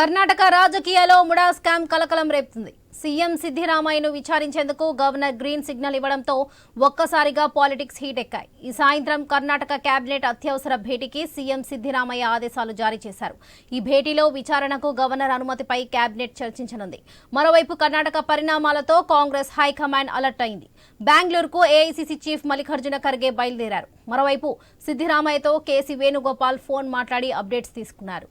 కర్ణాటక రాజకీయాల్లో MUDA scam కలకలం రేపుతుంది. సీఎం సిద్దిరామయ్యను విచారించేందుకు గవర్నర్ గ్రీన్ సిగ్నల్ ఇవ్వడంతో ఒక్కసారిగా పాలిటిక్స్ హీట్ ఎక్కాయి. ఈ సాయంత్రం కర్ణాటక కేబినెట్ అత్యవసర భేటీకి సీఎం సిద్దిరామయ్య ఆదేశాలు జారీ చేశారు. ఈ భేటీలో విచారణకు గవర్నర్ అనుమతిపై కేబినెట్ చర్చించనుంది. మరోవైపు కర్ణాటక పరిణామాలతో కాంగ్రెస్ హైకమాండ్ అలర్ట్ అయింది. బెంగళూరుకు ఏఐసీసీ చీఫ్ మల్లికార్జున ఖర్గే బయలుదేరారు. మరోవైపు సిద్దిరామయ్యతో కేసీ వేణుగోపాల్ ఫోన్ మాట్లాడి అప్డేట్స్ తీసుకున్నారు.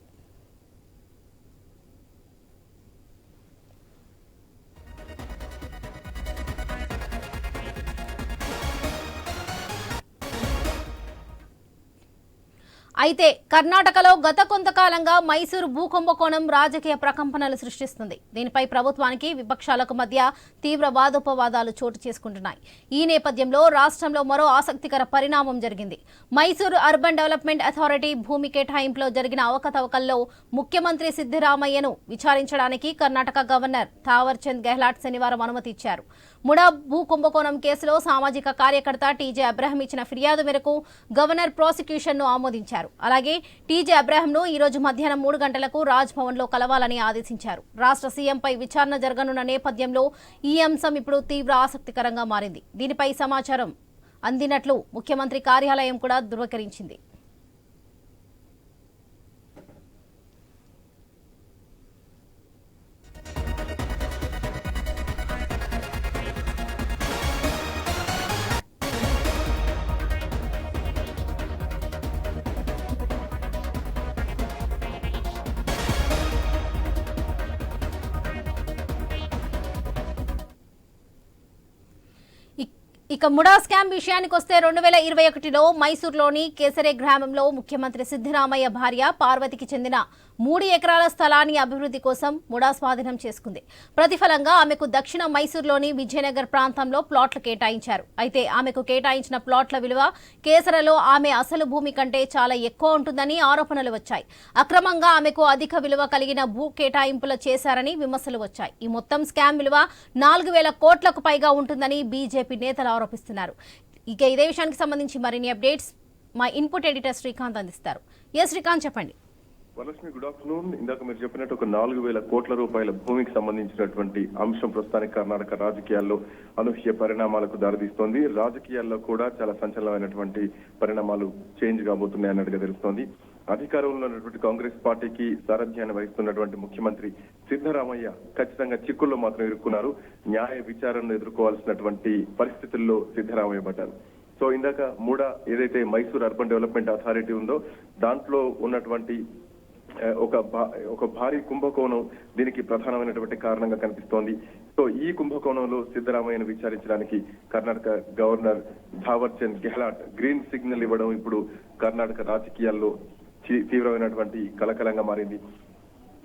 అయితే కర్ణాటకలో గత కొంతకాలంగా మైసూరు భూకుంభకోణం రాజకీయ ప్రకంపనలు సృష్టిస్తుంది. దీనిపై ప్రభుత్వానికి విపక్షాలకు మధ్య తీవ్ర వాదోపవాదాలు చోటు చేసుకుంటున్నాయి. ఈ నేపథ్యంలో రాష్ట్రంలో మరో ఆసక్తికర పరిణామం జరిగింది. మైసూరు అర్బన్ డెవలప్మెంట్ అథారిటీ భూమి కేటాయింపులో జరిగిన అవకతవకల్లో ముఖ్యమంత్రి సిద్దిరామయ్యను విచారించడానికి కర్ణాటక గవర్నర్ థావర్ చంద్ గెహ్లాట్ శనివారం అనుమతి ఇచ్చారు ముడా భూ కుంభకోణం కేసులో సామాజిక కార్యకర్త టీజే అబ్రహం ఇచ్చిన ఫిర్యాదు మేరకు గవర్నర్ ప్రాసిక్యూషన్ను ఆమోదించారు. అలాగే టీజే అబ్రహంను ఈరోజు మధ్యాహ్నం మూడు గంటలకు రాజ్ భవన్లో కలవాలని ఆదేశించారు. రాష్ట్ర సీఎంపై విచారణ జరగనున్న నేపథ్యంలో ఈ అంశం ఇప్పుడు తీవ్ర ఆసక్తికరంగా మారింది. దీనిపై సమాచారం అందినట్లు ముఖ్యమంత్రి కార్యాలయం కూడా ధృవీకరించింది. ఇక ముడా స్కామ్ విషయానికి వస్తే రెండు వేల ఇరవై ఒకటిలో మైసూర్లోని కేసరే గ్రామంలో ముఖ్యమంత్రి సిద్దిరామయ్య భార్య పార్వతికి చెందిన మూడు ఎకరాల స్థలాన్ని అభివృద్ధి కోసం ముడా స్వాధీనం చేసుకుంది. ప్రతిఫలంగా ఆమెకు దక్షిణ మైసూర్లోని విజయనగర్ ప్రాంతంలో ప్లాట్లు కేటాయించారు. అయితే ఆమెకు కేటాయించిన ప్లాట్ల విలువ కేసరలో ఆమె అసలు భూమి కంటే చాలా ఎక్కువ ఉంటుందని ఆరోపణలు వచ్చాయి. అక్రమంగా ఆమెకు అధిక విలువ కలిగిన భూ కేటాయింపులు చేశారని విమర్శలు వచ్చాయి. ఈ మొత్తం స్కామ్ విలువ నాలుగు వేల కోట్లకు పైగా ఉంటుందని బీజేపీ నేతలు ఆరోపిస్తున్నారు. ఇక ఇదే విషయానికి సంబంధించి మరిన్ని అప్డేట్స్ మా ఇన్పుట్ ఎడిటర్ శ్రీకాంత్ అందిస్తారు. ఎస్ శ్రీకాంత్ చెప్పండి. వరలక్ష్మి గుడ్ ఆఫ్టర్నూన్ ఇందాక మీరు చెప్పినట్టు ఒక నాలుగు వేల కోట్ల రూపాయల భూమికి సంబంధించినటువంటి అంశం ప్రస్తుతానికి కర్ణాటక రాజకీయాల్లో అనూహ్య పరిణామాలకు దారితీస్తోంది. రాజకీయాల్లో కూడా చాలా సంచలనమైనటువంటి పరిణామాలు చేంజ్ కాబోతున్నాయి అన్నట్టుగా తెలుస్తోంది. అధికారంలో ఉన్నటువంటి కాంగ్రెస్ పార్టీకి సారథ్యాన్ని వహిస్తున్నటువంటి ముఖ్యమంత్రి సిద్ధరామయ్య ఖచ్చితంగా చిక్కుల్లో మాత్రం ఇరుక్కున్నారు. న్యాయ విచారణను ఎదుర్కోవాల్సినటువంటి పరిస్థితుల్లో సిద్ధరామయ్య పడ్డారు. సో ఇందాక మూడా ఏదైతే మైసూర్ అర్బన్ డెవలప్మెంట్ అథారిటీ ఉందో దాంట్లో ఉన్నటువంటి ఒక భా- ఒక భారీ కుంభకోణం దీనికి ప్రధానమైనటువంటి కారణంగా కనిపిస్తోంది. సో ఈ కుంభకోణంలో సిద్ధరామయ్యను విచారించడానికి Karnataka governor Thawar Chand Gehlot green signal ఇవ్వడం ఇప్పుడు కర్ణాటక రాజకీయాల్లో తీవ్రమైనటువంటి కలకలంగా మారింది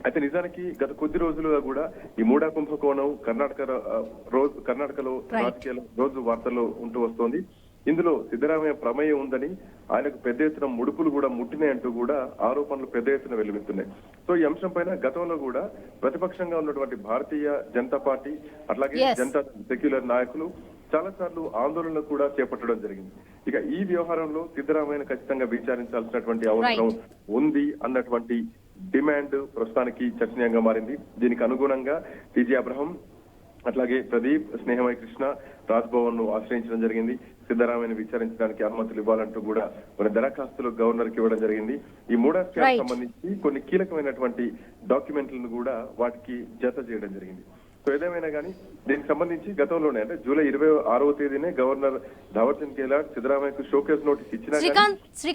అయితే నిజానికి గత కొద్ది రోజులుగా కూడా ఈ మూడా కుంభకోణం కర్ణాటక రోజు కర్ణాటకలో. రాజకీయాల్లో రోజు వార్తల్లో ఉంటూ వస్తోంది ఇందులో సిద్ధరామయ్య ప్రమేయం ఉందని ఆయనకు పెద్ద ఎత్తున ముడుపులు కూడా ముట్టినాయంటూ కూడా ఆరోపణలు పెద్ద ఎత్తున వెలువెత్తున్నాయి సో ఈ అంశం పైన గతంలో కూడా ప్రతిపక్షంగా ఉన్నటువంటి భారతీయ జనతా పార్టీ అట్లాగే. జనతా సెక్యులర్ నాయకులు చాలా సార్లు ఆందోళనలు కూడా చేపట్టడం జరిగింది. ఇక ఈ వ్యవహారంలో సిద్ధరామయ్యను ఖచ్చితంగా విచారించాల్సినటువంటి అవసరం ఉంది అన్నటువంటి డిమాండ్ ప్రస్తుతానికి చర్చనీయంగా మారింది. దీనికి అనుగుణంగా టీజీ అబ్రహం అట్లాగే ప్రదీప్ స్నేహమయ కృష్ణ రాజ్ భవన్ను ఆశ్రయించడం జరిగింది. సిద్ధరామయ్యను విచారించడానికి అనుమతులు ఇవ్వాలంటూ కూడా కొన్ని దరఖాస్తులు గవర్నర్కి ఇవ్వడం జరిగింది. ఈ మూడా స్కామ్ Right. సంబంధించి కొన్ని కీలకమైనటువంటి డాక్యుమెంట్లను కూడా వాటికి జత చేయడం జరిగింది. సో ఏదేమైనా కానీ దీనికి సంబంధించి గతంలోనే అంటే జూలై ఇరవై ఆరవ తేదీనే గవర్నర్ ధావర్చంద్ గెహ్లాట్ సిద్ధరామయ్యకు షోకేస్ నోటీస్ ఇచ్చిన కానీ